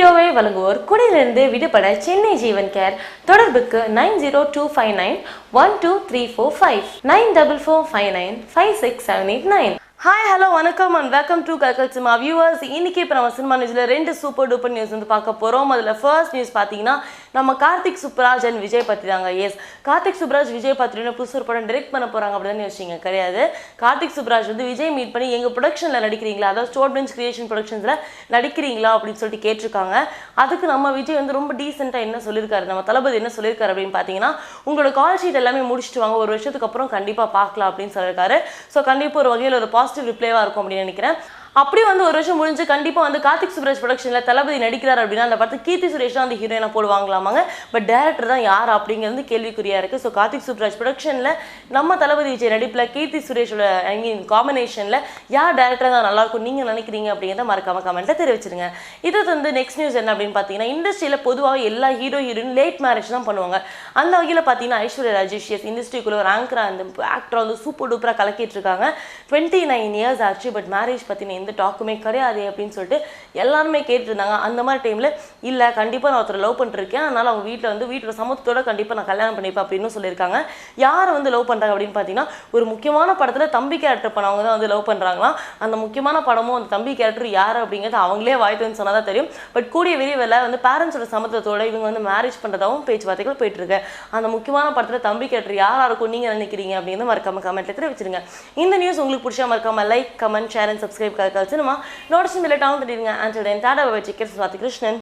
வீடியோவை வழங்குவோர் குடியிலிருந்து விடுபட சென்னை ஜீவன் கேர் தொடர்புக்கு nine zero two five nine one two three four five nine double four five nine five six seven eight nine. Hi hello வணக்கம் and welcome to Kalkal cinema viewers இன்னைக்கு இப்போ நம்ம cinema நியூஸில் ரெண்டு சூப்பர் டூப்பர் நியூஸ் வந்து பார்க்க போகிறோம் அதில் ஃபர்ஸ்ட் நியூஸ் பார்த்தீங்கன்னா நம்ம கார்த்திக் சுப்ராஜ் அண்ட் விஜய் பற்றி தாங்க எஸ் கார்த்திக் சுப்ராஜ் விஜய் பத்திரின்னு புதுசு ஒரு படம் டிரெக்ட் பண்ண போகிறாங்க அப்படின்னு யோசிச்சிங்க கிடையாது. கார்த்திக் சுப்ராஜ் வந்து விஜய் மீட் பண்ணி எங்கள் ப்ரொடக்ஷனில் நடிக்கிறீங்களா? அதாவது ஸ்டோர் பெஞ்ச் கிரியேஷன் ப்ரொடக்ஷன்ஸில் நடிக்கிறீங்களா? அப்படின்னு சொல்லிட்டு கேட்டிருக்காங்க. அதுக்கு நம்ம விஜய் வந்து ரொம்ப டீசெண்டாக என்ன சொல்லியிருக்காரு நம்ம தளபதி என்ன சொல்லியிருக்காரு அப்படின்னு பார்த்தீங்கன்னா உங்களோட கால் ஷீட் எல்லாமே முடிச்சுட்டு வாங்க. ஒரு வருஷத்துக்கு அப்புறம் கண்டிப்பாக பார்க்கலாம் அப்படின்னு சொல்லியிருக்காரு ஸோ கண்டிப்பாக ஒரு வகையில் ஒரு பாசிட்டிவ் ரிப்ளேவாக இருக்கும் அப்படின்னு நினைக்கிறேன். அப்படி வந்து ஒரு வருஷம் முடிஞ்சு கண்டிப்பாக வந்து கார்த்திக் சுப்ராஜ் ப்ரொடக்ஷனில் தளபதி நடிக்கிறார் அப்படின்னா அந்த படத்துக்கு கீர்த்தி சுரேஷ் தான் அந்த ஹீரோயினை போடுவாங்களாமாங்க. பட் டேரக்டர் தான் யார் அப்படிங்கிறது கேள்விக்குறியாக இருக்குது ஸோ கார்த்திக் சுப்ராஜ் ப்ரொடக்ஷனில் நம்ம தளபதி விஜய் நடிப்பில் கீர்த்தி சுரேஷோட ஐ மீன் காம்பினேஷனில் யார் டேரக்டர் தான் நல்லாயிருக்கும் நீங்கள் நினைக்கிறீங்க அப்படிங்கிறத மறக்காம கமெண்ட்டை தெரிவிச்சிருங்க. இது வந்து நெக்ஸ்ட் நியூஸ் என்ன அப்படின்னு பார்த்தீங்கன்னா இண்டஸ்ட்ரியில் பொதுவாக எல்லா ஹீரோ ஹீரோயின் லேட் மேரேஜ் தான் பண்ணுவாங்க. அந்த வகையில் பார்த்தீங்கன்னா ஐஸ்வர்யா ராஜேஷ் எஸ் இண்டஸ்ட்ரிக்குள்ள ஒரு ஆங்கராக இந்த ஆக்டர் வந்து சூப்பர் டூப்பராக கலக்கிட்டு இருக்காங்க. டுவெண்ட்டி நைன் இயர்ஸ் ஆச்சு பட் மேரேஜ் பற்றின எந்த டாக்குமே கிடையாது அப்படின்னு சொல்லிட்டு எல்லாருமே கேட்டுருந்தாங்க. அந்த மாதிரி டைமில் இல்லை கண்டிப்பாக நான் ஒருத்தர் லவ் பண்ணிருக்கேன். அதனால் அவங்க வீட்டில் வந்து வீட்டோட சமூகத்தோட கண்டிப்பாக நான் கல்யாணம் பண்ணிப்பேன் அப்படின்னு சொல்லியிருக்காங்க. யார் வந்து லவ் பண்ணுறாங்க அப்படின்னு பார்த்தீங்கன்னா ஒரு முக்கியமான படத்தில் தம்பி கேரக்டர் பண்ணவங்க தான் வந்து லவ் பண்ணுறாங்களாம் அந்த முக்கியமான படமும் அந்த தம்பி கேரக்டர் யார் அப்படிங்கிறது அவங்களே வாய்த்துன்னு சொன்னால் தான் தெரியும். பட் கூடிய விரைவில் வந்து பேரண்ட்ஸோட சமத்துவத்தோட இவங்க வந்து மேரேஜ் பண்ணுறதாகவும் பேச்சுவார்த்தைகள் போயிட்டுருக்கு. அந்த முக்கியமான படத்தில் தம்பி கேரக்டர் யாராக இருக்கும் நீங்கள் நினைக்கிறீங்க அப்படின்னு மறக்காம கமெண்ட்ல தெரிவிச்சிருங்க. இந்த நியூஸ் உங்களுக்கு பிடிச்சா மறக்காம like comment share and subscribe Kalkal cinema notice இந்த டவுன் தட்டிடுங்க ஆன்சர் டாடா வச்சு கிருஷ்ணன்.